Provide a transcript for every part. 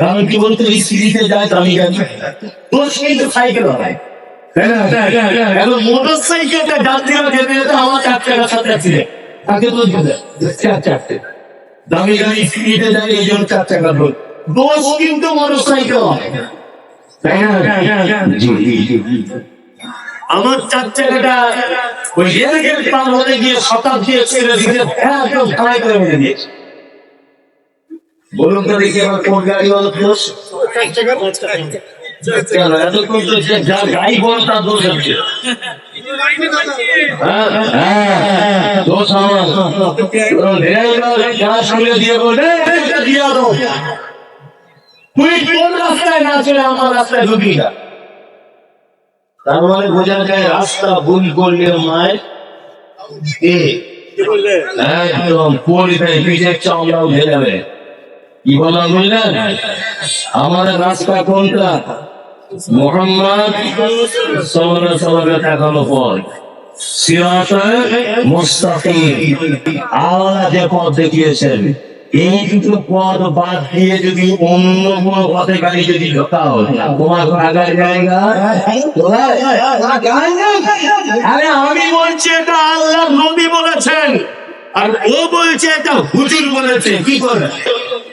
কারণ কি বলতো এই সিঁড়িতে যায় তো সাইকেল হয় মোটর সাইকেলটা যাত্রীরা যেতে যেতে আমার চার চাকার সাথে অ্যাক্সিডেন্ট তাকে দোষ চার চারটে। দামি গাড়ি সিঁড়িতে যায় এই জন্য চার চাকা দোষ দোষ কিন্তু মোটর সাইকেল হয় তাই না আমার চার চাকাটা ওই রেলগেট পার হতে গিয়ে শতাব্দী ছেড়ে দিকে একদম ঠাড়াই করে মেরে দিয়েছে। বলুন তো দেখি আমার কোন গাড়ি হলো দোষ বড় তার হ্যাঁ, হ্যাঁ, আমার। বলে "এটা দিয়ে তুই কোন রাস্তায় মানে বোঝা যায় রাস্তা ভুল করলে মায়ের একদম পরিবে পিঠের যাবে। কি বলা আমাদের রাস্তা কোনটা? মোহাম্মদ সবরে সবরে সিরাতে মুস্তাকিম। আল্লাহ যে পথ দেখিয়েছেন, এই দুটো পথ বাদ দিয়ে যদি অন্য কোনো পথে গাড়ি যদি ঢোকাও, তোমার আগার জায়গা আমি বলছি, এটা আল্লাহ নবী বলেছেন। আর ও বলছে, এটা হুজুর বলেছে। কি করে?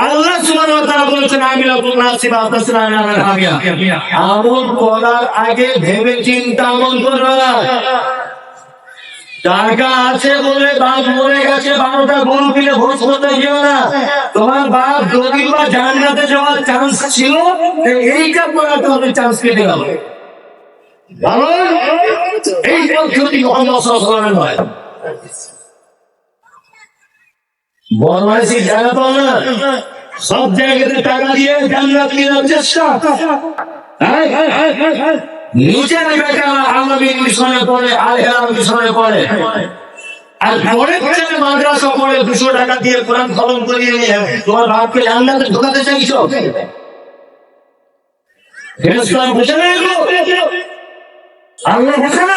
আল্লাহ সুবহানাহু ওয়া তাআলা বলেছেন, আমি লাকুম নাসিবা হামিয়া আমল করার আগে ভেবে চিন্তা আমল করবে টাকা আছে বলে বাপ মরে গেছে, বারোটা গরু কিনে ভোজ করতে যেও না। তোমার বাপ যদি বা জান্নাতে যাওয়ার চান্স ছিল এইটা করার তোমাদের চান্স কেটে গেল। কারণ এই পদ্ধতি মোহাম্মদ নয়। বদমাইশি জায়গা পাও না। সব জায়গাতে টাকা দিয়ে জান্নাত কেনার চেষ্টা। হ্যাঁ, হ্যাঁ, হ্যাঁ, হ্যাঁ, হ্যাঁ। নিচে নেবে কেন আলমী মিশনে পড়ে পড়ে? আর পরে ছেলে মাদ্রাসা পড়ে দুশো টাকা দিয়ে কোরআন খলম করিয়ে নিয়ে তোমার বাপকে জান্নাতে ঢোকাতে চাইছো? ফেরেশতারা বুঝে না আল্লাহ বুঝে না?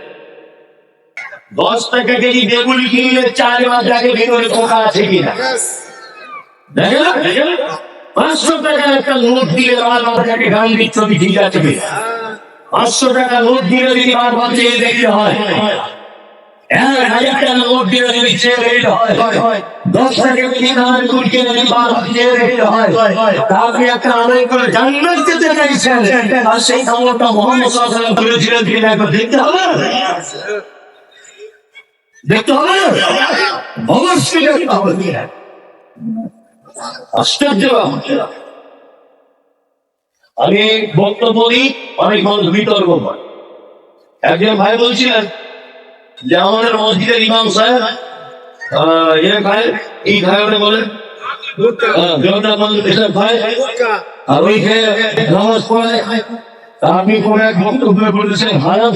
দশ টাকা কেজি বেগুন কিনলে চার মাস আগে ভিতরে পোকা আছে কিনা? দেখেন পাঁচশো টাকা একটা নোট দিলে আমার মাথাটাকে গান দিচ্ছ ঠিক আছে পাঁচশো টাকা নোট দিলে যদি বারবার চেয়ে দেখতে হয় এক হাজার টাকা নোট দিলে যদি চেয়ে দেখতে হয় দশ টাকা কিনে যদি চেয়ে হয় একটা আদায় করে জান্নাত যেতে চাইছেন। আর সেই সময়টা তুলেছিলেন কিনা দেখতে হবে দেখতে হবে? আশ্চর্য। আমি বক্তব্য অনেক মানুষ বিতর্ক একজন ভাই বলছিলেন যে আমাদের মসজিদের ইমাম সাহেব এ ভাই, এই ওটা বলেন আর ওই খেয়ে এক বক্তব্যে বলেছেন, হারাম।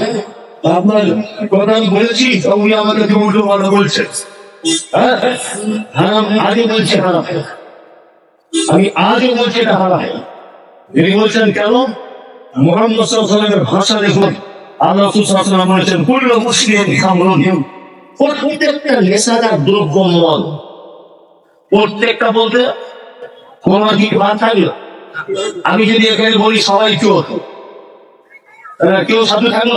আপনার কথা আমি বলেছি উনি আমাদেরকে উল্টো পাল্টা বলছেন হ্যাঁ? আগে বলছে হারাম আমি আজও বলছি এটা হারাম তিনি বলছেন কেন? মোহাম্মদ সাল্লামের ভাষা দেখুন। আল্লাহ সুসাল্লাম বলেছেন কুল্ল মুসলিম খামরুন প্রত্যেকটা নেশাদার দ্রব্য মদ। প্রত্যেকটা বলতে কোন ভাত থাকল? আমি যদি এখানে বলি সবাই আহ, কেউ সাথে থাকল?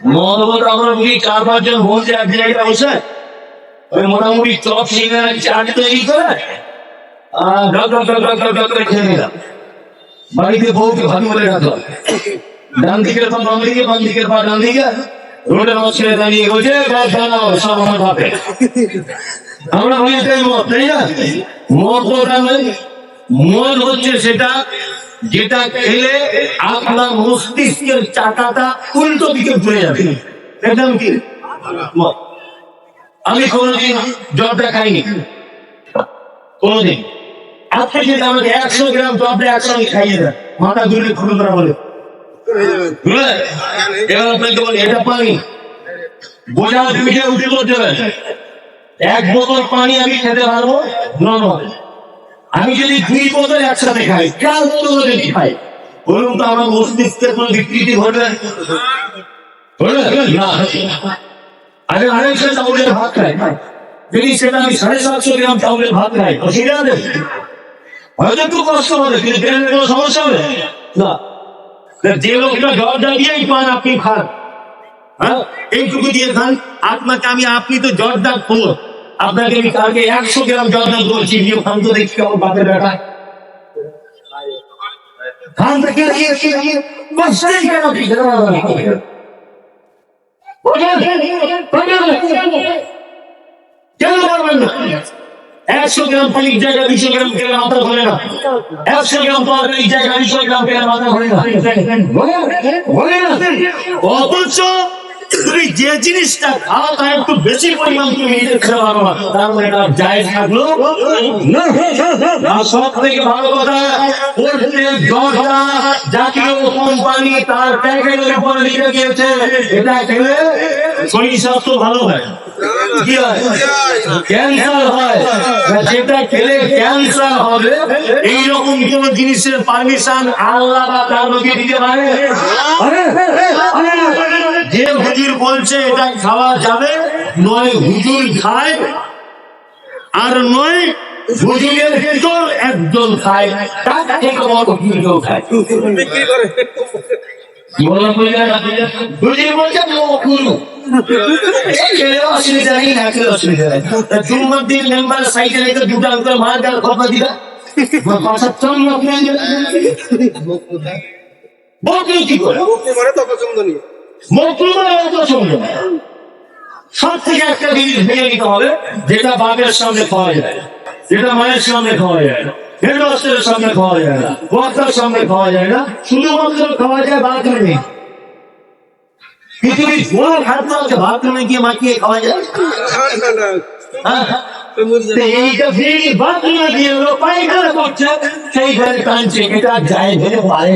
মদ বলতে আমরা বুঝি চার পাঁচজন বলছে এক জায়গায় বসে? ওই মোটামুটি চপ সিঙ্গারা চাট তৈরি করে খেয়ে নিলাম। বাড়িতে বউকে ভালো বলে রাখো ডান দিকের পা বাম দিকে বাম দিকের পা ডান দিকে। রোডের মাঝখানে দাঁড়িয়ে বলছে "বাস দাঁড়াও, সব আমার ভাবে আমরা বলি এটাই মদ তাই না? মদ তো ওটা মদ হচ্ছে সেটা, যেটা খেলে আপনার মস্তিষ্কের চাকাটা উল্টো দিকে ঘুরে যাবে। এটা কি? আমি কোনোদিন জলটা খাইনি কোনোদিন। আজকে যদি আমাকে একশো গ্রাম জলটা একসঙ্গে খাইয়ে দেয় মাথা ঘুরে খুলে করা বলে। এটা পানি। বোঝা পিঠে উঠে করতে হবে। এক বোতল পানি আমি খেতে পারব নর্মাল আমি যদি দুই বোতল একসাথে খাই বোতল যদি খাই বলুন তো আমার মস্তিষ্কের কোনো বিকৃতি? না আরে আড়াইশো চাউলের ভাত খাই যদি সেটা আমি সাড়ে সাতশো গ্রাম চাউলের ভাত খাই আছে হয়তো একটু কষ্ট হবে, কিন্তু ট্রেনের কোনো সমস্যা হবে? না। যে লোকটা জল দিয়েই পান, আপনি খান। হ্যাঁ? এইটুকু দিয়ে খান। আপনাকে আমি, আপনি তো ডাক করল আপনাকে আমি কালকে একশো গ্রাম ডাক বলছি নিয়ে খান তো দেখি আমার বাপের বেটা। কেন কেন একশো গ্রাম পানির জায়গায় দুশো গ্রাম খেলে মাথা ধরে না? একশো গ্রাম তরকারির জায়গায় দুশো গ্রাম খেলে মাথা ধরে না। অথচ যে জিনিসটা একটু বেশি পরিমাণ তুমি মানে ভালো কথা জাতীয় কোম্পানি তার প্যাকেটের উপরে লিখে দিয়েছে। এটা খেলে শরীর স্বাস্থ্য ভালো হয়। হয়? হয়। যেটা খেলে ক্যান্সার হবে, এইরকম কোন জিনিসের পারমিশন আল্লাহ বা দিতে পারে? যে হুজুর বলছে এটা খাওয়া যাবে, নয় হুজুর খায়, আর নয় হুজুরের ভিতর একজন খায়, তার থেকে বড় হুজুর কেউ খায় হুজুর অসুবিধা নেই অসুবিধা নেই। দুটো কি করে? ভেঙে নিতে হবে যেটা বাপের সামনে খাওয়া যায় না, যেটা মায়ের সামনে খাওয়া যায় না হেডমাস্টারের সামনে খাওয়া যায় না বক্তার সামনে খাওয়া যায় না শুধুমাত্র খাওয়া যায় বাথরুমে। পৃথিবীর বড় খাদ্য আছে বাথরুমে গিয়ে মাখিয়ে খাওয়া যায়? না না হ্যাঁ? তো এইটা ফিরি বাথরুমে গিয়ে লোক পায়খানা করছে সেইখানে টানছে এটা যায় ধরে পারে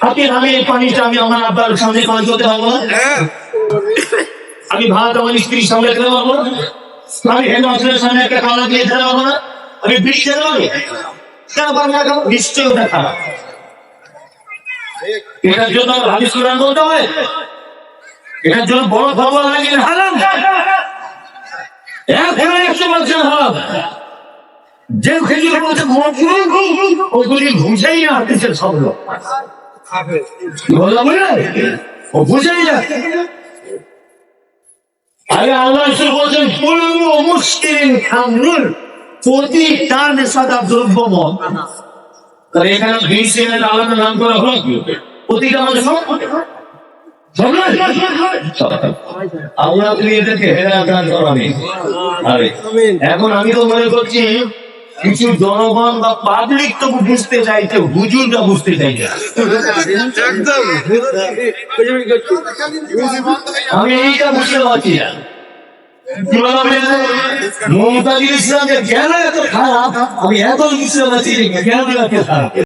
আপনি আমি এই পানিটা আমি আমার আব্বার সামনে পান করতে পারব না? হ্যাঁ। আমি ভাত আমার স্ত্রীর সামনে খেতে পারব না? আমি হেডমাস্টারের সামনে একটা খাওয়া দিয়ে খেতে পারব না? আমি বিষ খেতে পারব? কেন পারব না কেন? নিশ্চয়ই ওটা খারাপ এটার জন্য হাদিস কোরআন বলতে হয় এটার জন্য বড় খবর লাগে হারাম। এক একশো বলছেন হারাম। যে খেজুর বলছে ওগুলি ঘুষেই হাঁটতেছে সব লোক বললাম ও বুঝেই না আরে আল্লাহ বলছেন পূর্ণ মুসলিম খামরুল প্রতি টান সাদা দ্রব্য তাহলে এখানে বিশ আলাদা নাম করা হলো প্রতিটা আমাদের সব সব নয়? সব। আল্লাহ তুমি এদেরকে আরে এখন আমি তো মনে করছি কিছু জনগণ বা পাবলিক তো বুঝতে চাইছে হুজুরটা বুঝতে চাইছে আমি এইটা বুঝতে পারছি না? মমতাজুল ইসলামের জ্ঞান এত খারাপ আমি এত বুঝতে পারছি যে জ্ঞান এত খারাপ।